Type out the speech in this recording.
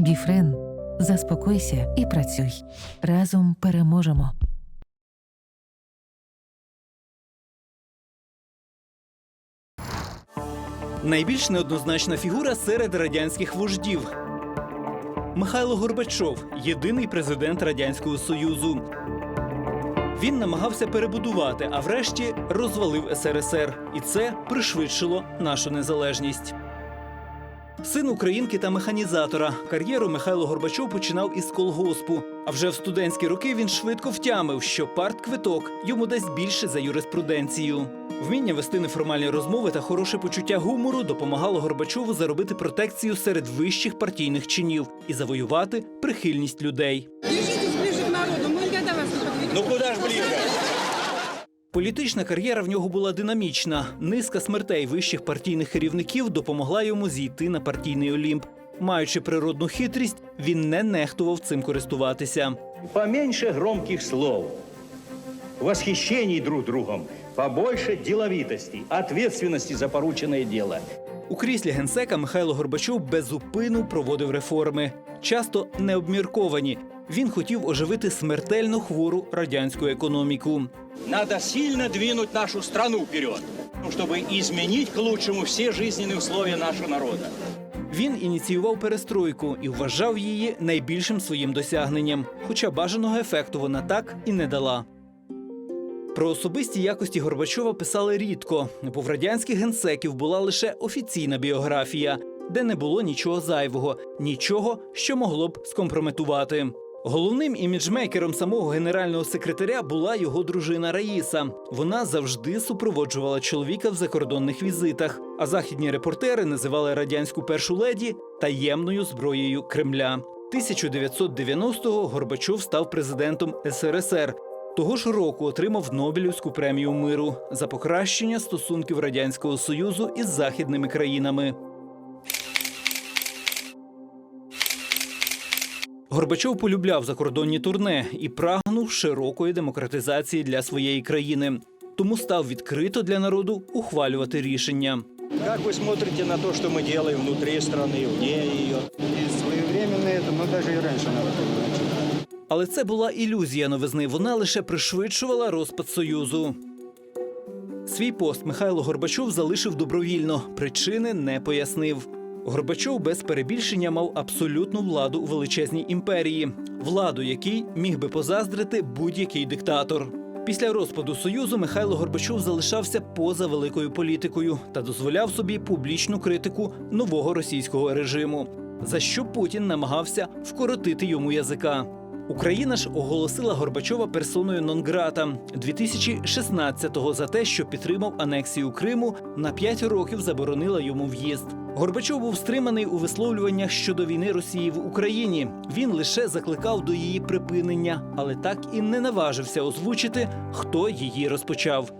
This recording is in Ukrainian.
Біфрен. Заспокойся і працюй. Разом переможемо. Найбільш неоднозначна фігура серед радянських вождів. Михайло Горбачов єдиний президент Радянського Союзу. Він намагався перебудувати, а врешті розвалив СРСР. І це пришвидшило нашу незалежність. Син українки та механізатора. Кар'єру Михайло Горбачов починав із колгоспу. А вже в студентські роки він швидко втямив, що партквиток йому дасть більше за юриспруденцію. Вміння вести неформальні розмови та хороше почуття гумору допомагало Горбачову заробити протекцію серед вищих партійних чинів і завоювати прихильність людей. Держитесь ближе к народу, мы никогда вас не. Ну куда ж ближе? Політична кар'єра в нього була динамічна. Низка смертей вищих партійних керівників допомогла йому зійти на партійний олімп. Маючи природну хитрість, він не нехтував цим користуватися. Поменьше громких слов, восхищений друг другом, побольше діловітості, відповідальності за поручене дело. У кріслі генсека Михайло Горбачов безупину проводив реформи, часто необмірковані. Він хотів оживити смертельно хвору радянську економіку. Надо сильно двинуть нашу страну вперед, ну, чтобы изменить к лучшему все жизненные условия нашего народа. Він ініціював перестройку і вважав її найбільшим своїм досягненням, хоча бажаного ефекту вона так і не дала. Про особисті якості Горбачова писали рідко, бо в радянських генсеків була лише офіційна біографія, де не було нічого зайвого, нічого, що могло б скомпрометувати. Головним іміджмейкером самого генерального секретаря була його дружина Раїса. Вона завжди супроводжувала чоловіка в закордонних візитах. А західні репортери називали радянську першу леді таємною зброєю Кремля. 1990-го Горбачов став президентом СРСР. Того ж року отримав Нобелівську премію миру за покращення стосунків Радянського Союзу із західними країнами. Горбачов полюбляв закордонні турне і прагнув широкої демократизації для своєї країни. Тому став відкрито для народу ухвалювати рішення. Как вы смотрите на то, что мы делаем внутри страны, вне ее? И своевременно это, но даже и раньше надо было начать. але це була ілюзія новизни. Вона лише пришвидшувала розпад союзу. Свій пост Михайло Горбачов залишив добровільно. Причини не пояснив. Горбачов без перебільшення мав абсолютну владу у величезній імперії, владу, якій міг би позаздрити будь-який диктатор. Після розпаду союзу Михайло Горбачов залишався поза великою політикою та дозволяв собі публічну критику нового російського режиму, за що Путін намагався вкоротити йому язика. Україна ж оголосила Горбачова персоною Нонграта 2016-го за те, що підтримав анексію Криму, на 5 років заборонила йому в'їзд. Горбачов був стриманий у висловлюваннях щодо війни Росії в Україні. Він лише закликав до її припинення, але так і не наважився озвучити, хто її розпочав.